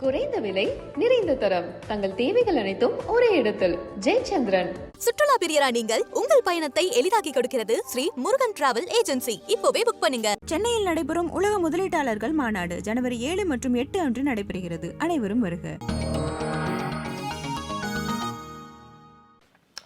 குறைந்த விலை நிறைந்த தரம். தங்கள் தேவைகள் அனைத்தும் ஒரே இடத்தில். ஜெயச்சந்திரன். சுற்றுலா பிரியரா நீங்கள் உங்கள் பயணத்தை எளிதாக்கி கொடுக்கிறது ஸ்ரீ முருகன் டிராவல் ஏஜென்சி. இப்போவே புக் பண்ணுங்க. சென்னையில் நடைபெறும் உலக முதலீட்டாளர்கள் மாநாடு ஜனவரி ஏழு மற்றும் எட்டு அன்று நடைபெறுகிறது. அனைவரும் வருக.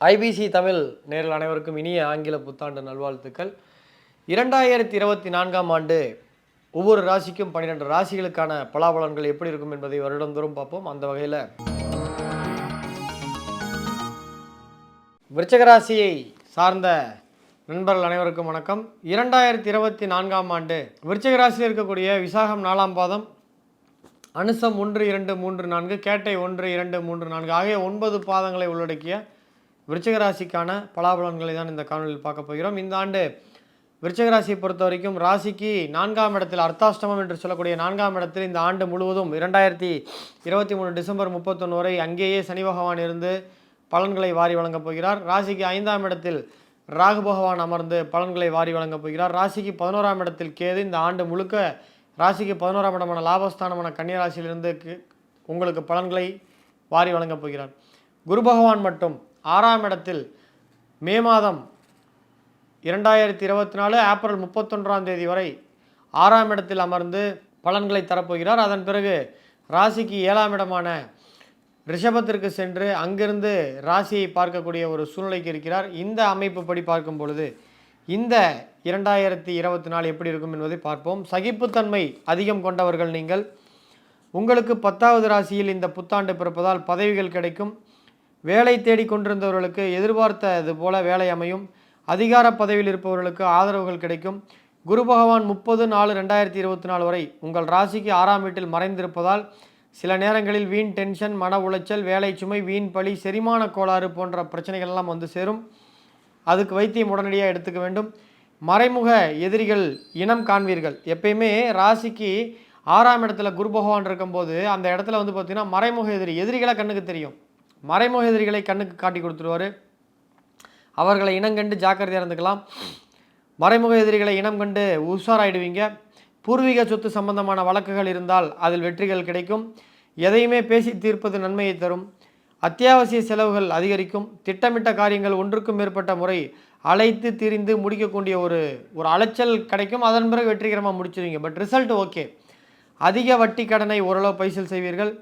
ஐபிசி தமிழ் நேரில் அனைவருக்கும் இனிய ஆங்கில புத்தாண்டு நல்வாழ்த்துக்கள். இரண்டாயிரத்தி இருபத்தி நான்காம் ஆண்டு ஒவ்வொரு ராசிக்கும் பன்னிரெண்டு ராசிகளுக்கான பலாபலன்கள் எப்படி இருக்கும் என்பதை வருடந்தோறும் பார்ப்போம். அந்த வகையில் விருச்சகராசியை சார்ந்த நண்பர்கள் அனைவருக்கும் வணக்கம். இரண்டாயிரத்தி இருபத்தி நான்காம் ஆண்டு விருச்சகராசியில் இருக்கக்கூடிய விசாகம் நாலாம் பாதம் அனுசம் ஒன்று இரண்டு மூன்று நான்கு கேட்டை ஒன்று இரண்டு மூன்று நான்கு ஆகிய ஒன்பது பாதங்களை உள்ளடக்கிய விருச்சகராசிக்கான பலாபலன்களை தான் இந்த காணொலியில் பார்க்க போகிறோம். இந்த ஆண்டு விருச்சகராசியை பொறுத்த வரைக்கும் ராசிக்கு நான்காம் இடத்தில் அர்த்தாஷ்டமம் என்று சொல்லக்கூடிய நான்காம் இடத்தில் இந்த ஆண்டு முழுவதும் இரண்டாயிரத்தி இருபத்தி மூணு டிசம்பர் முப்பத்தொன்று வரை அங்கேயே சனி பகவான் இருந்து பலன்களை வாரி வழங்கப் போகிறார். ராசிக்கு ஐந்தாம் இடத்தில் ராகு பகவான் அமர்ந்து பலன்களை வாரி வழங்கப் போகிறார். ராசிக்கு பதினோராம் இடத்தில் கேது இந்த ஆண்டு முழுக்க ராசிக்கு பதினோராம் இடமான லாபஸ்தானமான கன்னியராசியிலிருந்து உங்களுக்கு பலன்களை வாரி வழங்கப் போகிறார். குரு பகவான் மட்டும் ஆறாம் இடத்தில் மே மாதம் இரண்டாயிரத்தி இருபத்தி நாலு ஏப்ரல் முப்பத்தொன்றாம் தேதி வரை ஆறாம் இடத்தில் அமர்ந்து பலன்களை தரப்போகிறார். அதன் பிறகு ராசிக்கு ஏழாம் இடமான ரிஷபத்திற்கு சென்று அங்கிருந்து ராசியை பார்க்கக்கூடிய ஒரு சூழ்நிலைக்கு இருக்கிறார். இந்த அமைப்பு படி பார்க்கும் பொழுது இந்த இரண்டாயிரத்தி இருபத்தி நாலு எப்படி இருக்கும் என்பதை பார்ப்போம். சகிப்புத்தன்மை அதிகம் கொண்டவர்கள் நீங்கள். உங்களுக்கு பத்தாவது ராசியில் இந்த புத்தாண்டு பிறப்பதால் பதவிகள் கிடைக்கும். வேலை தேடிக் கொண்டிருந்தவர்களுக்கு எதிர்பார்த்தது போல வேலை அமையும். அதிகார பதவியில் இருப்பவர்களுக்கு ஆதரவுகள் கிடைக்கும். குரு பகவான் முப்பது நாலு ரெண்டாயிரத்தி இருபத்தி நாலு வரை உங்கள் ராசிக்கு ஆறாம் வீட்டில் மறைந்திருப்பதால் சில நேரங்களில் வீண் டென்ஷன் மன உளைச்சல் வேலை சுமை வீண் பழி செரிமான கோளாறு போன்ற பிரச்சனைகள்லாம் வந்து சேரும். அதுக்கு வைத்தியம் உடனடியாக எடுத்துக்க வேண்டும். மறைமுக எதிரிகள் இனம் காண்பீர்கள். எப்பயுமே ராசிக்கு ஆறாம் இடத்துல குரு பகவான் இருக்கும்போது அந்த இடத்துல வந்து பார்த்திங்கன்னா மறைமுக எதிரி எதிரிகளை கண்ணுக்கு தெரியும். மறைமுக எதிரிகளை கண்ணுக்கு காட்டி கொடுத்துருவாரு அவர்களை இனங்கண்டு ஜாக்கிரதையாக இருந்துக்கலாம். மறைமுக எதிரிகளை இனம் கண்டு உஷாராயிடுவீங்க. பூர்வீக சொத்து சம்பந்தமான வழக்குகள் இருந்தால் அதில் வெற்றிகள் கிடைக்கும். எதையுமே பேசி தீர்ப்பது நன்மையை தரும். அத்தியாவசிய செலவுகள் அதிகரிக்கும். திட்டமிட்ட காரியங்கள் ஒன்றுக்கும் மேற்பட்ட முறை அழைத்து திரிந்து முடிக்கக்கூடிய ஒரு ஒரு அலைச்சல் கிடைக்கும். அதன் பிறகு வெற்றிகரமாக முடிச்சிருவீங்க. பட் ரிசல்ட் ஓகே அதிக வட்டி கடனை ஓரளவு பைசல் செய்வீர்கள்.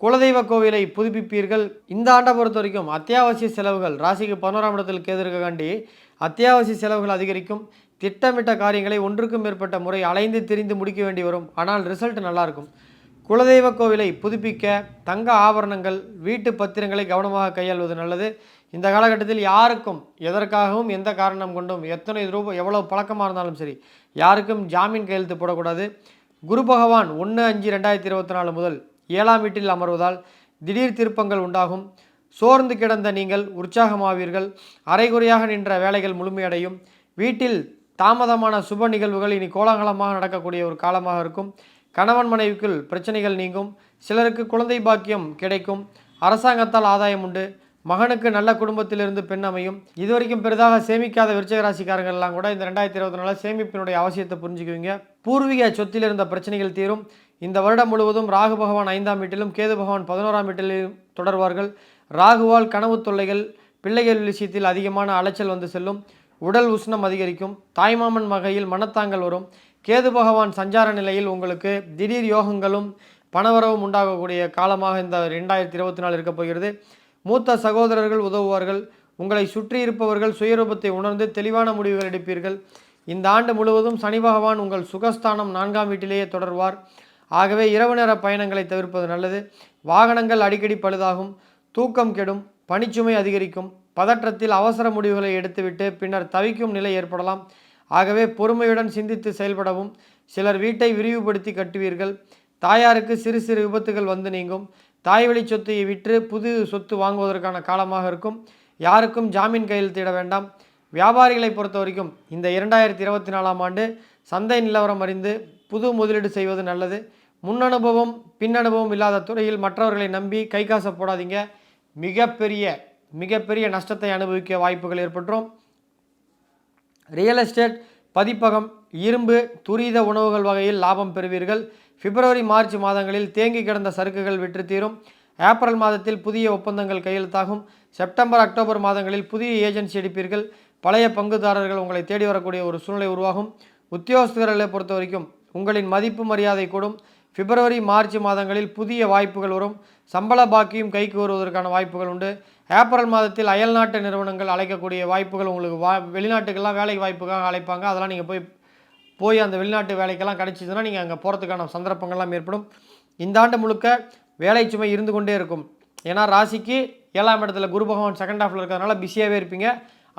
குலதெய்வ கோவிலை புதுப்பிப்பீர்கள். இந்த ஆண்டை பொறுத்த வரைக்கும் அத்தியாவசிய செலவுகள் ராசிக்கு பதினோராம் இடத்தில் கேதிருக்காண்டி அத்தியாவசிய செலவுகள் அதிகரிக்கும். திட்டமிட்ட காரியங்களை ஒன்றுக்கும் மேற்பட்ட முறை அலைந்து திரிந்து முடிக்க வேண்டி வரும். ஆனால் ரிசல்ட் நல்லாயிருக்கும் குலதெய்வ கோவிலை புதுப்பிக்க தங்க ஆபரணங்கள் வீட்டு பத்திரங்களை கவனமாக கையாள்வது நல்லது. இந்த காலகட்டத்தில் யாருக்கும் எதற்காகவும் எந்த காரணம் கொண்டும் எத்தனை ரூபாய் எவ்வளவு பழக்கமாக இருந்தாலும் சரி யாருக்கும் ஜாமீன் கையெழுத்து போடக்கூடாது. குரு பகவான் ஒன்று அஞ்சு ரெண்டாயிரத்தி இருபத்தி நாலு முதல் ஏழாம் வீட்டில் அமர்வதால் திடீர் திருப்பங்கள் உண்டாகும். சோர்ந்து கிடந்த நீங்கள் உற்சாகமாவீர்கள். அரைகுறையாக நின்ற வேலைகள் முழுமையடையும். வீட்டில் தாமதமான சுப நிகழ்வுகள் இனி கோலாகலமாக நடக்கக்கூடிய ஒரு காலமாக இருக்கும். கணவன் மனைவிக்குள் பிரச்சனைகள் நீங்கும். சிலருக்கு குழந்தை பாக்கியம் கிடைக்கும். அரசாங்கத்தால் ஆதாயம் உண்டு. மகனுக்கு நல்ல குடும்பத்திலிருந்து பெண் அமையும். இதுவரைக்கும் பெரிதாக சேமிக்காத விருச்சக கூட இந்த ரெண்டாயிரத்தி இருபத்தி நாலு சேமிப்பினுடைய அவசியத்தை புரிஞ்சுக்குவீங்க. பூர்வீக சொத்தில் இருந்த பிரச்சனைகள் தீரும். இந்த வருடம் முழுவதும் ராகு பகவான் ஐந்தாம் வீட்டிலும் கேது பகவான் பதினோராம் வீட்டிலும் தொடர்வார்கள். ராகுவால் கனவு தொல்லைகள் பிள்ளைகள் விஷயத்தில் அதிகமான அலைச்சல் வந்து செல்லும். உடல் உஷ்ணம் அதிகரிக்கும். தாய்மாமன் வகையில் மனத்தாங்கல் வரும். கேது பகவான் சஞ்சார நிலையில் உங்களுக்கு திடீர் யோகங்களும் பணவரவும் உண்டாகக்கூடிய காலமாக இந்த ரெண்டாயிரத்தி இருபத்தி நாலு இருக்கப் போகிறது. மூத்த சகோதரர்கள் உதவுவார்கள். உங்களை சுற்றி இருப்பவர்கள் சுயரூபத்தை உணர்ந்து தெளிவான முடிவுகள் எடுப்பீர்கள். இந்த ஆண்டு முழுவதும் சனி பகவான் உங்கள் சுகஸ்தானம் நான்காம் வீட்டிலேயே தொடர்வார். ஆகவே இரவு நேர பயணங்களை தவிர்ப்பது நல்லது. வாகனங்கள் அடிக்கடி பழுதாகும் தூக்கம் கெடும் பணிச்சுமை அதிகரிக்கும் பதற்றத்தில் அவசர முடிவுகளை எடுத்துவிட்டு பின்னர் தவிக்கும் நிலை ஏற்படலாம். ஆகவே பொறுமையுடன் சிந்தித்து செயல்படவும். சிலர் வீட்டை விரிவுபடுத்தி கட்டுவீர்கள். தாயாருக்கு சிறு சிறு விபத்துகள் வந்து நீங்கும். தாய் வழி சொத்தை விற்று புது சொத்து வாங்குவதற்கான காலமாக இருக்கும். யாருக்கும் ஜாமீன் கையெழுத்திட வேண்டாம். வியாபாரிகளை பொறுத்த வரைக்கும் இந்த இரண்டாயிரத்தி இருபத்தி நாலாம் ஆண்டு சந்தை நிலவரம் அறிந்து புது முதலீடு செய்வது நல்லது. முன் அனுபவம் பின் அனுபவம் இல்லாத துறையில் மற்றவர்களை நம்பி கை காசை போடாதீங்க மிகப்பெரிய மிகப்பெரிய நஷ்டத்தை அனுபவிக்க வாய்ப்புகள் ஏற்பட்டுரும். ரியல் எஸ்டேட் பதிப்பகம் இரும்பு துரித உணவுகள் வகையில் லாபம் பெறுவீர்கள். பிப்ரவரி மார்ச் மாதங்களில் தேங்கி கிடந்த சரக்குகள் விற்று தீரும். ஏப்ரல் மாதத்தில் புதிய ஒப்பந்தங்கள் கையெழுத்தாகும். செப்டம்பர் அக்டோபர் மாதங்களில் புதிய ஏஜென்சி எடுப்பீர்கள். பழைய பங்குதாரர்கள் உங்களை தேடி வரக்கூடிய ஒரு சூழ்நிலை உருவாகும். உத்தியோகஸ்தர்களை பொறுத்த வரைக்கும் உங்களின் மதிப்பு மரியாதை கூடும். பிப்ரவரி மார்ச் மாதங்களில் புதிய வாய்ப்புகள் வரும். சம்பள பாக்கியும் கைக்கு வருவதற்கான வாய்ப்புகள் உண்டு. ஏப்ரல் மாதத்தில் அயல்நாட்டு நிறுவனங்கள் அழைக்கக்கூடிய வாய்ப்புகள் உங்களுக்கு வா வெளிநாட்டுக்கெல்லாம் வேலை வாய்ப்புக்காக அழைப்பாங்க. அதெல்லாம் நீங்கள் போய் போய் அந்த வெளிநாட்டு வேலைக்கெல்லாம் கிடைச்சிதுன்னா நீங்கள் அங்கே போகிறதுக்கான சந்தர்ப்பங்கள்லாம் ஏற்படும். இந்த ஆண்டு முழுக்க வேலை சுமை இருந்து கொண்டே இருக்கும். ஏன்னா ராசிக்கு ஏழாம் இடத்துல குரு பகவான் செகண்ட் ஹாஃபில் இருக்கிறதுனால பிஸியாகவே இருப்பீங்க.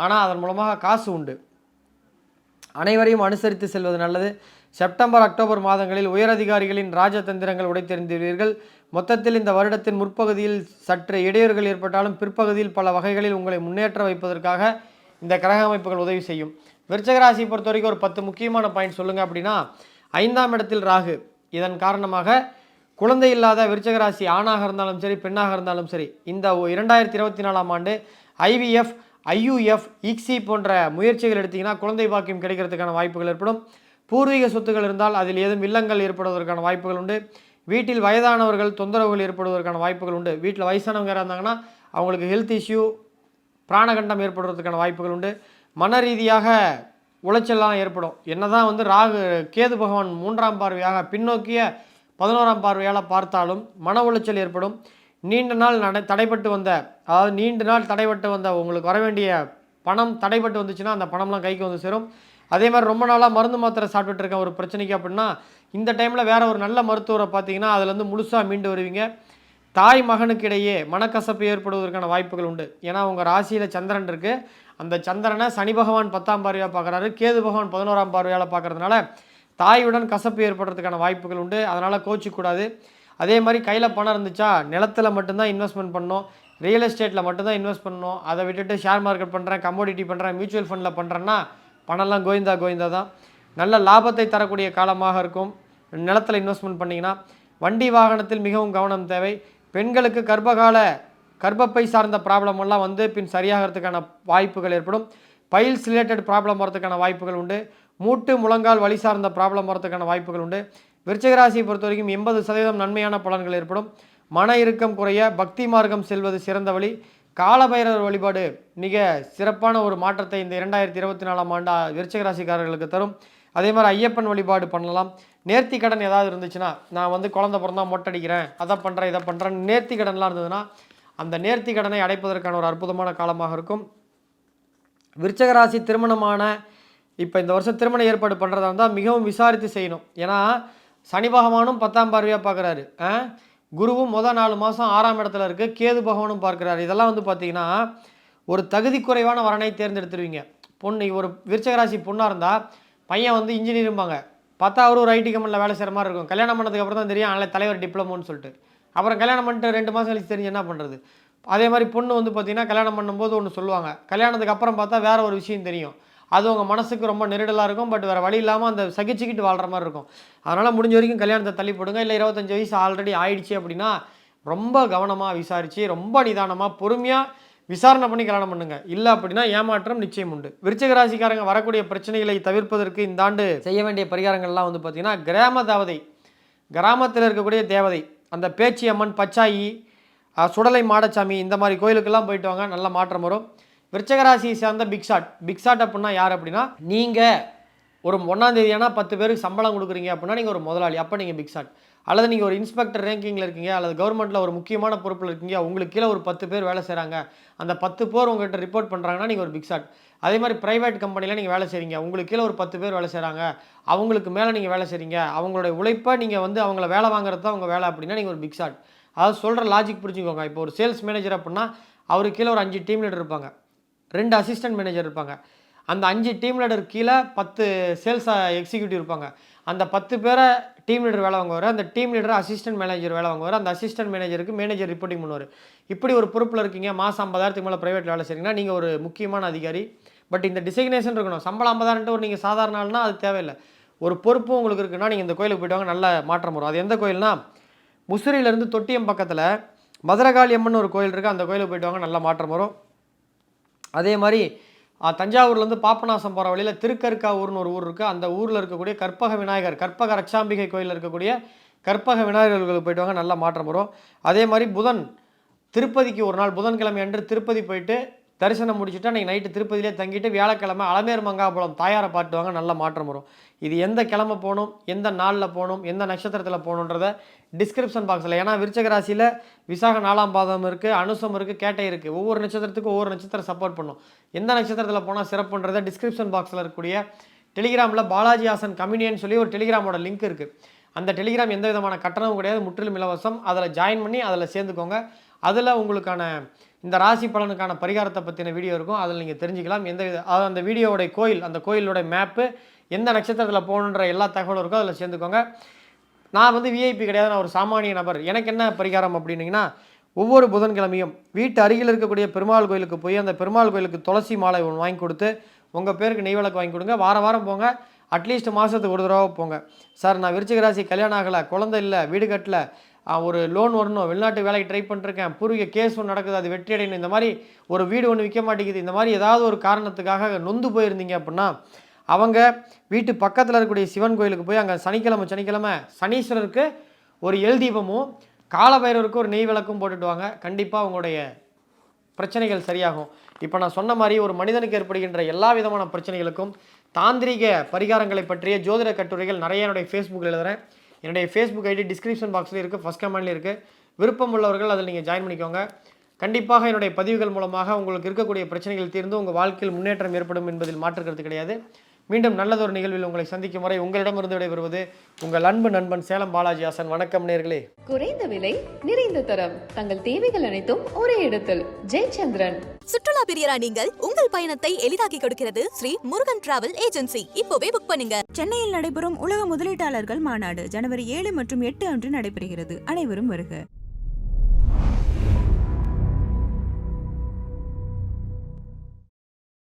ஆனால் அதன் மூலமாக காசு உண்டு. அனைவரையும் அனுசரித்து செல்வது நல்லது. செப்டம்பர் அக்டோபர் மாதங்களில் உயரதிகாரிகளின் ராஜதந்திரங்கள் உடைத்தெறிந்துள்ளீர்கள் மொத்தத்தில் இந்த வருடத்தின் முற்பகுதியில் சற்று இடையூறுகள் ஏற்பட்டாலும் பிற்பகுதியில் பல வகைகளில் உங்களை முன்னேற்ற வைப்பதற்காக இந்த கிரக அமைப்புகள் உதவி செய்யும். விருச்சகராசி பொறுத்த வரைக்கும் ஒரு பத்து முக்கியமான பாயிண்ட் சொல்லுங்கள் அப்படின்னா ஐந்தாம் இடத்தில் ராகு. இதன் காரணமாக குழந்தை இல்லாத விருச்சகராசி ஆணாக இருந்தாலும் சரி பெண்ணாக இருந்தாலும் சரி இந்த இரண்டாயிரத்தி இருபத்தி நாலாம் ஆண்டு ஐவிஎஃப் ஐயுஎஃப் இக்ஸி போன்ற முயற்சிகள் எடுத்திங்கன்னா குழந்தை பாக்கியம் கிடைக்கிறதுக்கான வாய்ப்புகள் ஏற்படும். பூர்வீக சொத்துக்கள் இருந்தால் அதில் ஏதும் இல்லங்கள் ஏற்படுவதற்கான வாய்ப்புகள் உண்டு. வீட்டில் வயதானவர்கள் தொந்தரவுகள் ஏற்படுவதற்கான வாய்ப்புகள் உண்டு. வீட்டில் வயசானவங்க இருந்தாங்கன்னா அவங்களுக்கு ஹெல்த் இஷ்யூ பிராணகண்டம் ஏற்படுறதுக்கான வாய்ப்புகள் உண்டு. மன ரீதியாக உளைச்சல்லாம் ஏற்படும். என்னதான் வந்து ராகு கேது பகவான் மூன்றாம் பார்வையாக பின்னோக்கிய பதினோராம் பார்வையால் பார்த்தாலும் மன உளைச்சல் ஏற்படும். நீண்ட நாள் நட தடைப்பட்டு வந்த அதாவது நீண்ட நாள் தடைப்பட்டு வந்த உங்களுக்கு வர வேண்டிய பணம் தடைப்பட்டு வந்துச்சுன்னா அந்த பணம்லாம் கைக்கு வந்து சேரும். அதே மாதிரி ரொம்ப நாளாக மருந்து மாத்திரை சாப்பிட்டுட்டு இருக்க ஒரு பிரச்சனைக்கு அப்படின்னா இந்த டைமில் வேற ஒரு நல்ல மருத்துவரை பார்த்தீங்கன்னா அதுலேருந்து முழுசாக மீண்டு வருவீங்க. தாய் மகனுக்கு இடையே மனக்கசப்பு ஏற்படுவதற்கான வாய்ப்புகள் உண்டு. ஏன்னா உங்கள் ராசியில் சந்திரன் இருக்குது அந்த சந்திரனை சனி பகவான் பத்தாம் பார்வையாக பார்க்குறாரு. கேது பகவான் பதினோராம் பார்வையால் பார்க்கறதுனால தாயுடன் கசப்பு ஏற்படுறதுக்கான வாய்ப்புகள் உண்டு. அதனால் கோச்சிக்கூடாது. அதே மாதிரி கையில் பணம் இருந்துச்சா நிலத்தில் மட்டும்தான் இன்வெஸ்ட்மெண்ட் பண்ணணும் ரியல் எஸ்டேட்டில் மட்டும்தான் இன்வெஸ்ட் பண்ணணும் அதை விட்டுட்டு ஷேர் மார்க்கெட் பண்ணுறேன் கமோடிட்டி பண்ணுறேன் மியூச்சுவல் ஃபண்டில் பண்ணுறேன்னா பணம்லாம் கோவிந்தா கோவிந்தா தான். நல்ல லாபத்தை தரக்கூடிய காலமாக இருக்கும். நிலத்தில் இன்வெஸ்ட்மெண்ட் பண்ணிங்கன்னா வண்டி வாகனத்தில் மிகவும் கவனம் தேவை. பெண்களுக்கு கர்ப்பகால கர்ப்பப்பை சார்ந்த ப்ராப்ளம் எல்லாம் வந்து பின் சரியாகிறதுக்கான வாய்ப்புகள் ஏற்படும். பைல்ஸ் ரிலேட்டட் ப்ராப்ளம் வரதுக்கான வாய்ப்புகள் உண்டு. மூட்டு முழங்கால் வலி சார்ந்த ப்ராப்ளம் வரதுக்கான வாய்ப்புகள் உண்டு. விருச்சிகராசியை பொறுத்த வரைக்கும் எண்பது சதவீதம் நன்மையான பலன்கள் ஏற்படும். மன இறுக்கம் குறைய பக்தி மார்க்கம் செல்வது சிறந்த வழி. காலபைரவர் வழிபாடு மிக சிறப்பான ஒரு மாற்றத்தை இந்த இரண்டாயிரத்தி இருபத்தி நாலாம் ஆண்டு விருச்சிகராசிக்காரர்களுக்கு தரும். அதே மாதிரி ஐயப்பன் வழிபாடு பண்ணலாம். நேர்த்தி கடன் ஏதாவது இருந்துச்சுன்னா நான் வந்து குழந்தை பிறந்தா மொட்டடிக்கிறேன் அதை பண்ணுறேன் இதை பண்ணுறேன் நேர்த்தி கடன்லாம் இருந்ததுன்னா அந்த நேர்த்தி கடனை அடைப்பதற்கான ஒரு அற்புதமான காலமாக இருக்கும். விருச்சகராசி திருமணமான இப்போ இந்த வருஷம் திருமண ஏற்பாடு பண்ணுறதா இருந்தால் மிகவும் விசாரித்து செய்யணும். ஏன்னா சனி பகவானும் பத்தாம் பார்வையாக பார்க்குறாரு. குருவும் முதல் நாலு மாதம் ஆறாம் இடத்துல இருக்குது கேது பகவானும் பார்க்குறாரு. இதெல்லாம் வந்து பார்த்திங்கன்னா ஒரு தகுதி குறைவான வரனை தேர்ந்தெடுத்துருவீங்க. பொண்ணு ஒரு விருச்சகராசி பொண்ணாக இருந்தால் பையன் வந்து இன்ஜினியரும்பாங்க பார்த்தா அவரும் ஒரு ஐடி கம்பெனியில் வேலை செய்கிற மாதிரி இருக்கும். கல்யாணம் பண்ணதுக்கு அப்புறம் தான் தெரியும் அதில் தலைவர் டிப்ளமோன்னு சொல்லிட்டு. அப்புறம் கல்யாணம் பண்ணிட்டு ரெண்டு மாதம் கழிச்சு தெரிஞ்சு என்ன பண்ணுறது அதே மாதிரி பொண்ணு வந்து பார்த்தீங்கன்னா கல்யாணம் பண்ணும்போது ஒன்று சொல்லுவாங்க. கல்யாணத்துக்கு அப்புறம் பார்த்தா வேற ஒரு விஷயம் தெரியும். அது உங்கள் மனசுக்கு ரொம்ப நெருடலாக இருக்கும். பட் வேறு வழி இல்லாமல் அந்த சகிச்சுக்கிட்டு வாழ்கிற மாதிரி இருக்கும். அதனால் முடிஞ்ச வரைக்கும் கல்யாணத்தை தள்ளி போடுங்க. இல்லை இருபத்தஞ்சு வயசு ஆல்ரெடி ஆயிடுச்சு அப்படின்னா ரொம்ப கவனமாக விசாரித்து ரொம்ப நிதானமாக பொறுமையாக விசாரணை பண்ணி கல்யாணம் பண்ணுங்க. இல்லை அப்படின்னா ஏமாற்றம் நிச்சயம் உண்டு. விருச்சக ராசிக்காரங்க வரக்கூடிய பிரச்சனைகளை தவிர்ப்பதற்கு இந்த ஆண்டு செய்ய வேண்டிய பரிகாரங்கள்லாம் வந்து பார்த்திங்கன்னா கிராம தேவதை கிராமத்தில் இருக்கக்கூடிய தேவதை அந்த பேச்சி அம்மன் பச்சாயி சுடலை மாடச்சாமி இந்த மாதிரி கோயிலுக்கெல்லாம் போயிட்டு வாங்க. நல்ல மாற்றம் வரும். விருச்சகராசியை சேர்ந்த பிக் ஷாட் பிக் ஷாட் அப்படின்னா யார் அப்படின்னா நீங்கள் ஒரு ஒன்றாந்தேதி ஆனால் பத்து பேருக்கு சம்பளம் கொடுக்குறீங்க அப்படின்னா நீங்கள் ஒரு முதலாளி. அப்போ நீங்கள் பிக் ஷாட் அல்லது நீங்கள் ஒரு இன்ஸ்பெக்டர் ரேங்கிங்கில் இருக்கீங்க அல்லது கவர்மெண்ட்டில் ஒரு முக்கியமான பொறுப்பில் இருக்கீங்க உங்களுக்கு கீழே ஒரு பத்து பேர் வேலை செய்கிறாங்க அந்த பத்து பேர் உங்கள்கிட்ட ரிப்போர்ட் பண்ணுறாங்கன்னா நீங்கள் ஒரு பிக் ஷாட் அதே மாதிரி ப்ரைவேட் கம்பெனியில் நீங்கள் வேலை செய்கிறீங்க உங்களுக்கு கீழே ஒரு பத்து பேர் வேலை செய்கிறாங்க அவங்களுக்கு மேலே நீங்கள் வேலை செய்கிறீங்க அவங்களுடைய உழைப்பை நீங்கள் வந்து அவங்கள வேலை வாங்குறது தான் உங்கள் வேலை அப்படின்னா நீங்கள் ஒரு பிக் ஷாட் அதாவது சொல்கிற லாஜிக் பிடிச்சிக்கோங்க இப்போ ஒரு சேல்ஸ் மேனேஜர் அப்படின்னா அவருக்கு கீழே ஒரு அஞ்சு டீம் லீடர் இருப்பாங்க. ரெண்டு அசிஸ்டன்ட் மேனேஜர் இருப்பாங்க. அந்த அஞ்சு டீம் லீடர் கீழே பத்து சேல்ஸ் எக்ஸிக்யூட்டிவ் இருப்பாங்க. அந்த பத்து பேரை டீம் லீடர் வேலை வாங்குவார். அந்த டீம் லீடர் அசிஸ்டன்ட் மேனேஜர் வேலை வாங்குவார். அந்த அசிஸ்டன்ட் மேனேஜருக்கு மேனேஜர் ரிப்போர்ட்டிங் பண்ணுவார். இப்படி ஒரு பொறுப்பில் இருக்கீங்க. மாதம் ஐம்பதாயிரத்துக்கு மேலே ப்ரைவேட் வேலை செய்றீங்கன்னா நீங்கள் ஒரு முக்கியமான அதிகாரி. பட் இந்த டிசிக்னேஷன் இருக்கணும். சம்பளம் ஐம்பதாயிரம்ட்டு ஒரு நீங்கள் சாதாரண ஆள்னா அது தேவையில்லை. ஒரு பொறுப்பும் உங்களுக்கு இருக்குன்னா நீங்கள் இந்த கோயிலுக்கு போயிட்டு வாங்க. நல்ல மாற்றம் வரும். அது எந்த கோயில்னா முசிறியிலேருந்து தொட்டியம் பக்கத்தில் மதுரகாளி அம்மன் ஒரு கோயில் இருக்குது அந்த கோயிலுக்கு போயிட்டு வாங்க. நல்ல மாற்றம் வரும். அதே மாதிரி தஞ்சாவூர்லேருந்து பாப்பநாசம் போகிற வழியில் திருக்கற்காவூர்னு ஒரு ஊர் இருக்குது அந்த ஊரில் இருக்கக்கூடிய கற்பக விநாயகர் கற்பக ரட்சாம்பிகை கோயிலில் இருக்கக்கூடிய கற்பக விநாயகர்களுக்கு போயிட்டு வாங்க நல்ல மாற்றம் வரும். அதே மாதிரி புதன் திருப்பதிக்கு ஒரு நாள் புதன்கிழமை அன்று திருப்பதி போயிட்டு தரிசனம் முடிச்சுட்டு அன்றைக்கி நைட்டு திருப்பதியிலே தங்கிட்டு வியாழக்கிழமை அலமேர் மங்காபுரம் தாயாரை பாட்டுவாங்க நல்ல மாற்றம் வரும். இது எந்த கிழமை போகணும் எந்த நாளில் போகணும் எந்த நட்சத்திரத்தில் போகணுன்றத டிஸ்கிரிப்ஷன் பாக்ஸில் ஏன்னா விருச்சக ராசியில் விசாக நாலாம் பாதம் இருக்குது அனுசம் இருக்குது கேட்டை இருக்குது ஒவ்வொரு நட்சத்திரத்துக்கும் ஒவ்வொரு நட்சத்திரம் சப்போர்ட் பண்ணும். எந்த நட்சத்திரத்தில் போனால் சிறப்புன்றதை டிஸ்கிரிப்ஷன் பாக்ஸில் இருக்கக்கூடிய டெலிகிராமில் பாலாஜி ஹாசன் கம்யூனியன் சொல்லி ஒரு டெலிகிராமோட லிங்க் இருக்குது அந்த டெலிகிராம் எந்த விதமான கட்டணமும் கிடையாது முற்றிலும் இலவசம். அதில் ஜாயின் பண்ணி அதில் சேர்ந்துக்கோங்க. அதில் உங்களுக்கான இந்த ராசி பலனுக்கான பரிகாரத்தை பற்றின வீடியோ இருக்கும். அதில் நீங்கள் தெரிஞ்சுக்கலாம். எந்த வித அதாவது அந்த வீடியோவுடைய கோயில் அந்த கோயிலோட மேப்பு எந்த நட்சத்திரத்தில் போகணுன்ற எல்லா தகவலும் இருக்கோ அதில் சேர்ந்துக்கோங்க. நான் வந்து விஐபி கிடையாது. நான் ஒரு சாமானிய நபர். எனக்கு என்ன பரிகாரம் அப்படின்னீங்கன்னா ஒவ்வொரு புதன்கிழமையும் வீட்டு அருகில் இருக்கக்கூடிய பெருமாள் கோயிலுக்கு போய் அந்த பெருமாள் கோயிலுக்கு துளசி மாலை ஒன்று வாங்கி கொடுத்து உங்கள் பேருக்கு நெய் விளக்கு வாங்கி கொடுங்க. வாரம் வாரம் போங்க. அட்லீஸ்ட் மாதத்துக்கு ஒரு தடவை போங்க. சார் நான் விருச்சிக ராசி கல்யாணம் ஆகலை குழந்தை இல்லை வீடு கட்டல ஒரு லோன் வரணும். வெளிநாட்டு வேலைக்கு ட்ரை பண்ணிருக்கேன். பூர்வீக கேஸ் ஒன்று நடக்குது. அது வெற்றி அடையணும். இந்த மாதிரி ஒரு வீடு ஒன்று விற்க மாட்டேங்குது. இந்த மாதிரி ஏதாவது ஒரு காரணத்துக்காக நொந்து போயிருந்தீங்க அப்படின்னா அவங்க வீட்டு பக்கத்தில் இருக்கக்கூடிய சிவன் கோயிலுக்கு போய் அங்கே சனிக்கிழமை சனிக்கிழமை சனீஸ்வரருக்கு ஒரு எல் தீபமும் காலபைரவருக்கு ஒரு நெய் விளக்கும் போட்டுட்டு வாங்க. கண்டிப்பாக உங்களுடைய பிரச்சனைகள் சரியாகும். இப்போ நான் சொன்ன மாதிரி ஒரு மனிதனுக்கு ஏற்படுகின்ற எல்லா விதமான பிரச்சனைகளுக்கும் தாந்திரீக பரிகாரங்களை பற்றிய ஜோதிட கட்டுரைகள் நிறைய என்னுடைய ஃபேஸ்புக்கில் எழுதுகிறேன் என்னுடைய ஃபேஸ்புக் ஐடி டிஸ்கிரிப்ஷன் பாக்ஸில் இருக்குது ஃபஸ்ட் கமெண்ட்லேயும் இருக்குது விருப்பம் உள்ளவர்கள் அதில் நீங்கள் ஜாயின் பண்ணிக்கோங்க. கண்டிப்பாக என்னுடைய பதிவுகள் மூலமாக உங்களுக்கு இருக்கக்கூடிய பிரச்சனைகள் தீர்ந்து உங்கள் வாழ்க்கையில் முன்னேற்றம் ஏற்படும் என்பதில் மாற்றுக்கிறது கிடையாது. மீண்டும் நல்லதொரு நிகழ்வில் உங்களை சந்திக்கும் வரை உங்களிடமிருந்து விடைபெறுவது உங்கள் அன்பு நண்பன் சேலம் பாலாஜி ஹாசன். வணக்கம் நேர்களே. குறைந்த விலை நிறைந்த தரம். தங்கள் தேவைகள் அனைத்தும் ஒரே இடத்தில். ஜெயச்சந்திரன். சுற்றுலா பிரியரா நீங்கள் உங்கள் பயணத்தை எளிதாக்கி கொடுக்கிறது ஸ்ரீ முருகன் டிராவல் ஏஜென்சி. இப்போவே புக் பண்ணுங்க. சென்னையில் நடைபெறும் உலக முதலீட்டாளர்கள் மாநாடு ஜனவரி ஏழு மற்றும் எட்டு அன்று நடைபெறுகிறது. அனைவரும் வருக.